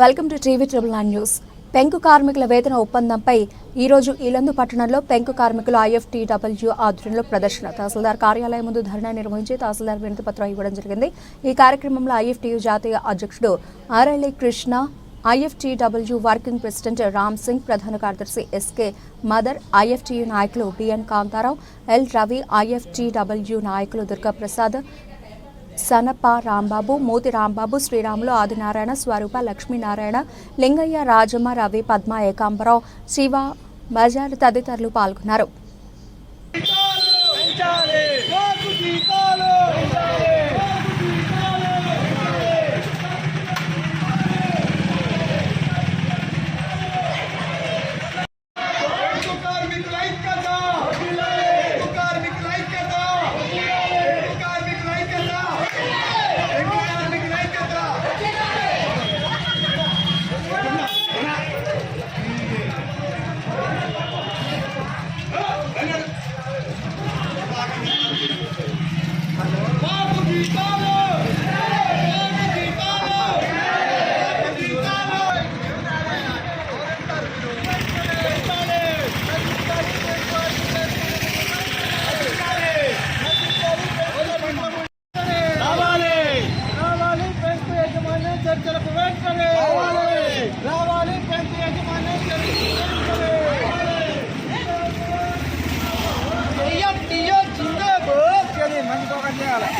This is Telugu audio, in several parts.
Welcome to TV triple nine news. పెంకు కార్మికుల వేతన ఒప్పందంపై ఈరోజు ఇలందు పట్టణంలో పెంకు కార్మికులు ఐఎఫ్టీడబ్ల్యూ ఆధ్వర్యంలో ప్రదర్శన. తహసీల్దార్ కార్యాలయం ముందు ధర్నా నిర్వహించి తహసీల్దార్ వినతి పత్రం ఇవ్వడం జరిగింది. ఈ కార్యక్రమంలో ఐఎఫ్టీయూ జాతీయ అధ్యక్షుడు RLA Krishna IFTW working president Ram Singh ప్రధాన కార్యదర్శి ఎస్కే మదర్ ఐఎఫ్టీయూ నాయకులు BN Kantharao L Ravi IFTW నాయకులు దుర్గాప్రసాద్ సనప రాంబాబు మోతి రాంబాబు శ్రీరాములు ఆదినారాయణ స్వరూప లక్ష్మీనారాయణ లింగయ్య రాజమ్మ రవి పద్మ ఏకాంబరావు శివ బజార్ తదితరులు పాల్గొన్నారు పెంచాలి మాకు జీతాలు పెంచాలి పెంకు కార్మికుల ఐక్యత పెంకు కార్మికుల ఐక్యత పెంకు కార్మికుల ఐక్యత పెంకు కార్మికుల ఐక్యత మాకు జీతాలు మాకు జీతాలు మాకు జీతాలు రావాలి రావాలి పెంకు యజమాన్యం చర్చలకు వెంటనే రావాలి రావాలి పెంకు యజమాన్యం చర్చలకు వెంటనే జిందాబాద్ అని మంచి ఒక చేయాలి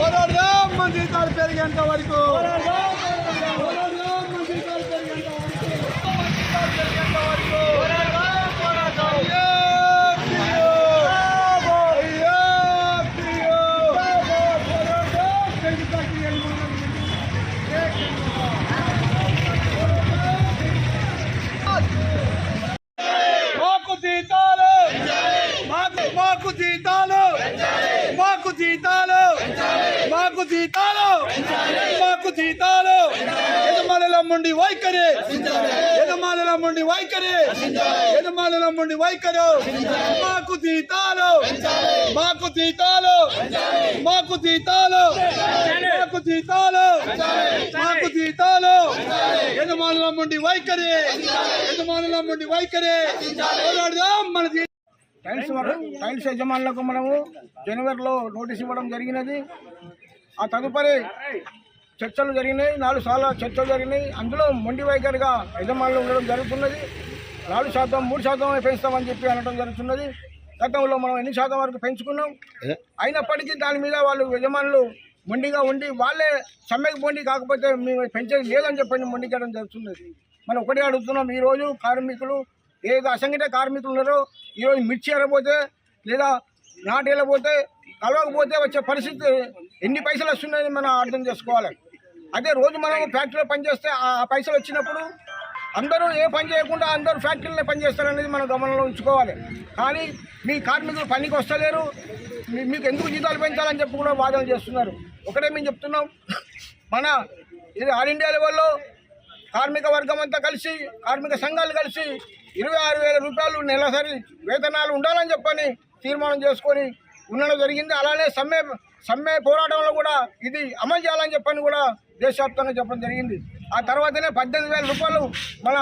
పోరాడదాం మన జీతాలు పెరిగేంత వరకు పోరాడదాం మన జీతాలు పెరిగేంత వరకు మన జీతాలు పెరిగేంత వరకు పోరాడదాం పోరాడదాం అయ్యో ప్రియో అయ్యో ప్రియో పోరాడదాం పెంచుతాకి మాకు జీతాలు మాకు మాకు జీతాలు మాకు జీతాలు మాకు జీతాలు. మాకు జీతాలు. యజమానుల ముండి వైఖరి. యజమానుల ముండి వైఖరి. యజమానుల ముండి వైఖరి. మాకు జీతాలు. మాకు జీతాలు. మాకు జీతాలు. మాకు జీతాలు. మాకు జీతాలు. యజమానులమ్మండి వైఖరి. యజమానులమ్మండి వైఖరి. పోరాడదాం మన టైల్స్ టైల్స్ యజమానులకు మనము జనవరిలో నోటీస్ ఇవ్వడం జరిగినది. ఆ తదుపరి చర్చలు జరిగినాయి నాలుగు సార్లు చర్చలు జరిగినాయి. అందులో మొండి వైఖరిగా యజమానులు ఉండడం జరుగుతున్నది. నాలుగు శాతం మూడు శాతం పెంచుతామని చెప్పి అనడం జరుగుతున్నది. గతంలో మనం ఎన్ని శాతం వరకు పెంచుకున్నాం? అయినప్పటికీ దాని మీద వాళ్ళు యజమానులు మొండిగా ఉండి వాళ్ళే సమ్మెకు మొండి కాకపోతే మేము పెంచేది లేదని చెప్పని మొండికడం జరుగుతున్నది. మనం ఒకటే అడుగుతున్నాం ఈరోజు కార్మికులు ఏదో అసంఘటిత కార్మికులు ఉన్నారో ఈరోజు మిర్చి ఎరపోతే లేదా నాటు వెళ్ళబోతే కలవకపోతే వచ్చే పరిస్థితి ఎన్ని పైసలు వస్తున్నాయని మనం అర్థం చేసుకోవాలి. అదే రోజు మనం ఫ్యాక్టరీలో పనిచేస్తే ఆ పైసలు వచ్చినప్పుడు అందరూ ఏ పని చేయకుండా అందరూ ఫ్యాక్టరీలో పనిచేస్తారనేది మనం గమనంలో ఉంచుకోవాలి. కానీ మీ కార్మికులు పనికి వస్తలేరు. మీకు ఎందుకు జీతాలు పెంచాలని చెప్పి కూడా వాదన చేస్తున్నారు. ఒకటే మేము చెప్తున్నాం. మన ఇది ఆల్ ఇండియా లెవెల్లో కార్మిక వర్గం అంతా కలిసి కార్మిక సంఘాలు కలిసి ఇరవై ఆరు వేల రూపాయలు నెలసరి వేతనాలు ఉండాలని చెప్పని తీర్మానం చేసుకొని ఉండడం జరిగింది. అలానే సమ్మె సమ్మె పోరాటంలో కూడా ఇది అమలు చేయాలని చెప్పని కూడా దేశవ్యాప్తంగా చెప్పడం జరిగింది. ఆ తర్వాతనే పద్దెనిమిది వేల రూపాయలు మన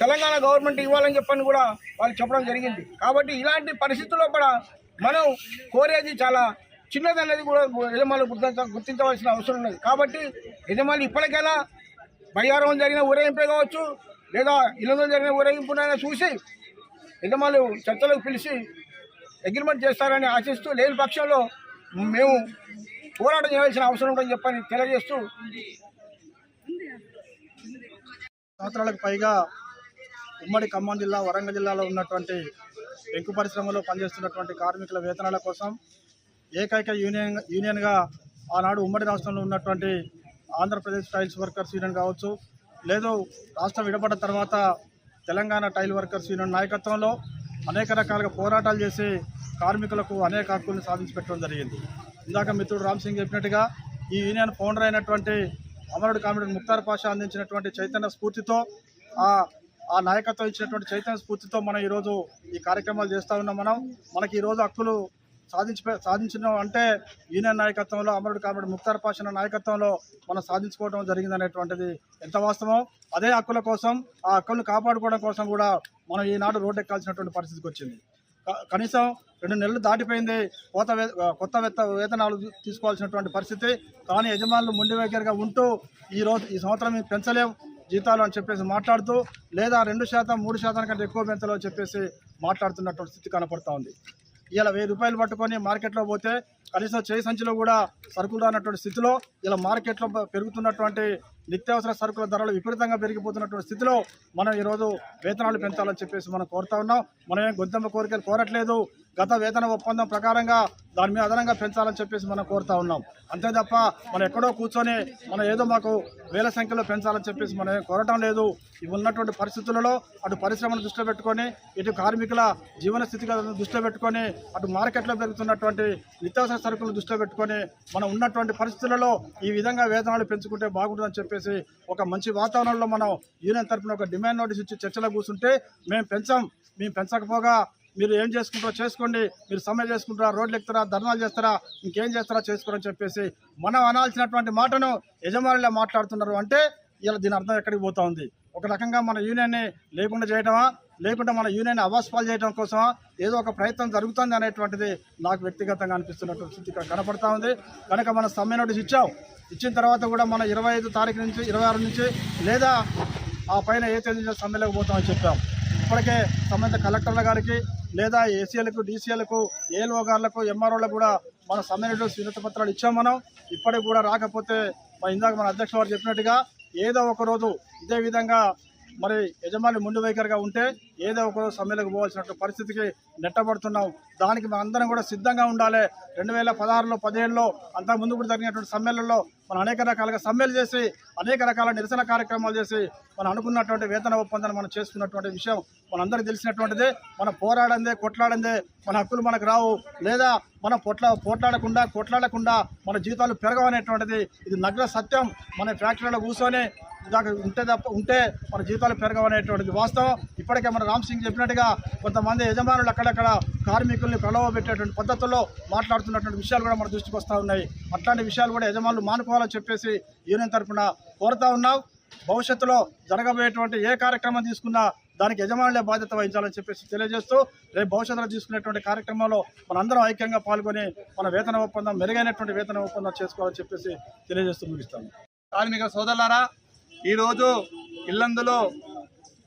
తెలంగాణ గవర్నమెంట్ ఇవ్వాలని చెప్పని కూడా వాళ్ళు చెప్పడం జరిగింది. కాబట్టి ఇలాంటి పరిస్థితుల్లో కూడా మనం కోరేది చాలా చిన్నదనేది కూడా యజమానులు గుర్తించ గుర్తించవలసిన అవసరం ఉన్నది. కాబట్టి యజమానులు ఇప్పటికైనా బయ్యారం జరిగిన ఊరేగింపే కావచ్చు లేదా ఇల్లు జరిగిన ఊరేగింపునైనా చూసి యజమానులు చర్చలకు పిలిచి అగ్రిమెంట్ చేస్తారని ఆశిస్తూ లేని పక్షంలో మేము పోరాటం చేయాల్సిన అవసరం ఉందని చెప్పని తెలియజేస్తూ సంవత్సరాలకు పైగా ఉమ్మడి ఖమ్మం జిల్లా వరంగల్ జిల్లాలో ఉన్నటువంటి పెంకు పరిశ్రమలో పనిచేస్తున్నటువంటి కార్మికుల వేతనాల కోసం ఏకైక యూనియన్ యూనియన్గా ఆనాడు ఉమ్మడి రాష్ట్రంలో ఉన్నటువంటి ఆంధ్రప్రదేశ్ టైల్స్ వర్కర్స్ యూనియన్ కావచ్చు లేదు రాష్ట్రం విడపడ్డ తర్వాత తెలంగాణ టైల్ వర్కర్స్ యూనియన్ నాయకత్వంలో అనేక రకాలుగా పోరాటాలు చేసి కార్మికులకు అనేక హక్కులను సాధించి పెట్టడం జరిగింది. ఇందాక మిత్రుడు రామ్ సింగ్ చెప్పినట్టుగా ఈ యూనియన్ ఫౌండర్ అయినటువంటి అమరుడు కామిడి ముక్తార్ పాషా అందించినటువంటి చైతన్య స్ఫూర్తితో ఆ ఆ నాయకత్వం ఇచ్చినటువంటి చైతన్య స్ఫూర్తితో మనం ఈరోజు ఈ కార్యక్రమాలు చేస్తూ ఉన్నాం. మనం మనకి ఈరోజు హక్కులు సాధించి సాధించిన అంటే యూనియన్ నాయకత్వంలో అమరుడు కాబట్టి ముక్తార్ పాషన నాయకత్వంలో మనం సాధించుకోవడం జరిగిందనేటువంటిది ఎంత వాస్తవం అదే హక్కుల కోసం ఆ హక్కులను కాపాడుకోవడం కోసం కూడా మనం ఈనాడు రోడ్డు ఎక్కాల్సినటువంటి పరిస్థితికి వచ్చింది. క- కనీసం రెండు నెలలు దాటిపోయింది కొత్త కొత్త వేత వేతనాలు తీసుకోవాల్సినటువంటి పరిస్థితి కానీ యజమానులు ముండి వైఖరిగా ఉంటూ ఈ రోజు ఈ సంవత్సరం మేము పెంచలేం జీతాలు అని చెప్పేసి మాట్లాడుతూ లేదా రెండు శాతం మూడు శాతం కంటే ఎక్కువ పెంచలో చెప్పేసి మాట్లాడుతున్నటువంటి స్థితి కనపడుతూ ఉంది. ఇలా వెయ్యి రూపాయలు పట్టుకొని మార్కెట్లో పోతే కనీసం చేయి సంచిలో కూడా సరుకులు రానటువంటి స్థితిలో ఇలా మార్కెట్లో పెరుగుతున్నటువంటి నిత్యావసర సరుకుల ధరలు విపరీతంగా పెరిగిపోతున్నటువంటి స్థితిలో మనం ఈరోజు వేతనాలు పెంచాలని చెప్పేసి మనం కోరుతా ఉన్నాం. మనం ఏం గొంతెమ్మ కోరికలు కోరట్లేదు. గత వేతన ఒప్పందం ప్రకారంగా దాని మీద అదనంగా పెంచాలని చెప్పేసి మనం కోరుతా ఉన్నాం. అంతే తప్ప మనం ఎక్కడో కూర్చొని మనం ఏదో మాకు వేల సంఖ్యలో పెంచాలని చెప్పేసి మనం ఏం కోరటం లేదు. ఇవి ఉన్నటువంటి పరిస్థితులలో అటు పరిశ్రమను దృష్టిలో పెట్టుకొని ఇటు కార్మికుల జీవన స్థితిగతులను దృష్టిలో పెట్టుకొని అటు మార్కెట్లో పెరుగుతున్నటువంటి నిత్యావసర సరుకులను దృష్టిలో పెట్టుకొని మనం ఉన్నటువంటి పరిస్థితులలో ఈ విధంగా వేతనాలు పెంచుకుంటే బాగుంటుందని చెప్పేసి ఒక మంచి వాతావరణంలో మనం యూనియన్ తరఫున ఒక డిమాండ్ నోటీస్ ఇచ్చి చర్చలో కూర్చుంటే మేము పెంచాం. మేము పెంచకపోగా మీరు ఏం చేసుకుంటారో చేసుకోండి. మీరు సమ్మె చేసుకుంటారా? రోడ్లు ఎక్కుతారా? ధర్నాలు చేస్తారా? ఇంకేం చేస్తారా చేసుకోరని చెప్పేసి మనం అనాల్సినటువంటి మాటను యజమానులే మాట్లాడుతున్నారు అంటే ఇలా దీని అర్థం ఎక్కడికి పోతా ఉంది? ఒక రకంగా మన యూనియన్ని లేకుండా చేయటమా? లేకుంటే మన యూనియన్ అవాస్పాలు చేయడం కోసం ఏదో ఒక ప్రయత్నం జరుగుతుంది అనేటువంటిది నాకు వ్యక్తిగతంగా అనిపిస్తున్నటువంటి స్థితి ఇక్కడ కనపడతా ఉంది. కనుక మనం సమ్మె నోటీస్ ఇచ్చాం. ఇచ్చిన తర్వాత కూడా మన ఇరవై ఐదు తారీఖు నుంచి ఇరవై ఆరు నుంచి లేదా ఆ పైన ఏ తేదీ నుంచి సమ్మెలోకి పోతామని చెప్పాం. ఇప్పటికే సంబంధిత కలెక్టర్ల గారికి లేదా ఏసీఎలకు డీసీఎలకు ఏఎల్ఓ గారులకు ఎంఆర్ఓలకు కూడా మన సమ్మె నోటీస్ వినతి పత్రాలు ఇచ్చాం మనం. ఇప్పటికి కూడా రాకపోతే మన ఇందాక మన అధ్యక్ష వారు చెప్పినట్టుగా ఏదో ఒక రోజు ఇదే విధంగా మరి యజమాని ముందు వైఖరిగా ఉంటే ఏదో ఒక సమ్మెలకు పోవాల్సినటువంటి పరిస్థితికి నెట్టబడుతున్నాం. దానికి మన అందరం కూడా సిద్ధంగా ఉండాలి. రెండు వేల పదహారులో పదిహేడులో అంతా ముందు కూడా జరిగినటువంటి సమ్మెలలో మనం అనేక రకాలుగా సమ్మెలు చేసి అనేక రకాల నిరసన కార్యక్రమాలు చేసి మనం అనుకున్నటువంటి వేతన ఒప్పందాన్ని మనం చేసుకున్నటువంటి విషయం మనందరికీ తెలిసినటువంటిదే. మనం పోరాడందే కొట్లాడందే మన హక్కులు మనకు రావు. లేదా మనం పొట్లా పోట్లాడకుండా కొట్లాడకుండా మన జీతాలు పెరగవనేటువంటిది. ఇది నగ్న సత్యం. మన ఫ్యాక్టరీలో కూర్చొని దాకా ఉంటే తప్ప ఉంటే మన జీతాలు పెరగవనేటువంటిది వాస్తవం. ఇప్పటికే మన రామ్ సింగ్ చెప్పినట్టుగా కొంతమంది యజమానులు అక్కడక్కడ కార్మికుల్ని ప్రలోభ పెట్టేటువంటి పద్ధతుల్లో మాట్లాడుతున్నటువంటి విషయాలు కూడా మన దృష్టికి వస్తూ ఉన్నాయి. అట్లాంటి విషయాలు కూడా యజమానులు మానుకోవాలని చెప్పేసి యూనియన్ తరఫున కోరుతా ఉన్నాం. భవిష్యత్తులో జరగబోయేటువంటి ఏ కార్యక్రమం తీసుకున్నా దానికి యజమానులే బాధ్యత వహించాలని చెప్పేసి తెలియజేస్తూ రేపు భవిష్యత్తులో తీసుకునేటువంటి కార్యక్రమంలో మనందరం ఐక్యంగా పాల్గొని మన వేతన ఒప్పందం మెరుగైనటువంటి వేతన ఒప్పందం చేసుకోవాలని చెప్పేసి తెలియజేస్తూ ముగిస్తాను. కార్మిక సోదరులారా ఈరోజు ఇల్లందులో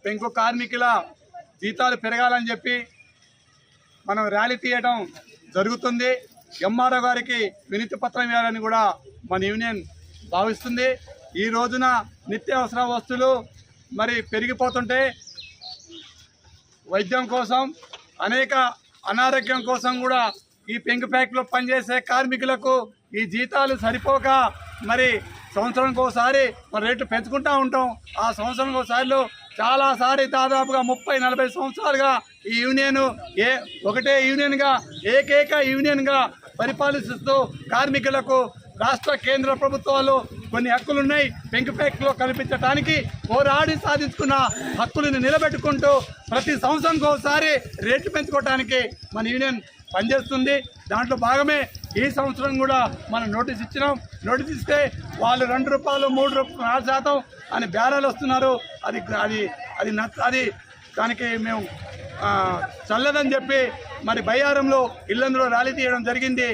పెంకు కార్మికుల జీతాలు పెరగాలని చెప్పి మనం ర్యాలీ తీయడం జరుగుతుంది. ఎంఆర్ఓ గారికి వినతి పత్రం ఇవ్వాలని కూడా మన యూనియన్ భావిస్తుంది. ఈ రోజున నిత్యావసర వస్తువులు మరి పెరిగిపోతుంటే వైద్యం కోసం అనేక అనారోగ్యం కోసం కూడా ఈ పెంకు ప్యాక్లో పనిచేసే కార్మికులకు ఈ జీతాలు సరిపోక మరి సంవత్సరానికి ఒకసారి మన రేట్లు పెంచుకుంటూ ఉంటాం. ఆ సంవత్సరానికి ఒకసారిలో చాలాసారి దాదాపుగా ముప్పై నలభై సంవత్సరాలుగా ఈ యూనియన్ ఏ ఒకటే యూనియన్గా ఏకైక యూనియన్గా పరిపాలిస్తూ కార్మికులకు రాష్ట్ర కేంద్ర ప్రభుత్వాలు కొన్ని హక్కులు ఉన్నాయి పెంకు ఫ్యాక్టరీలో కల్పించడానికి పోరాడి సాధించుకున్న హక్కులను నిలబెట్టుకుంటూ ప్రతి సంవత్సరానికి ఒకసారి రేట్లు పెంచుకోవడానికి మన యూనియన్ పనిచేస్తుంది. దాంట్లో భాగమే ఈ సంవత్సరం కూడా మనం నోటీస్ ఇచ్చినాం. నోటీస్ ఇస్తే వాళ్ళు రెండు రూపాయలు మూడు రూపాయలు నాలుగు శాతం అని బేరాలు వస్తున్నారు. అది అది అది అది దానికి మేము చల్లదని చెప్పి మరి బయ్యారంలో ఇల్లందులో ర్యాలీ తీయడం జరిగింది.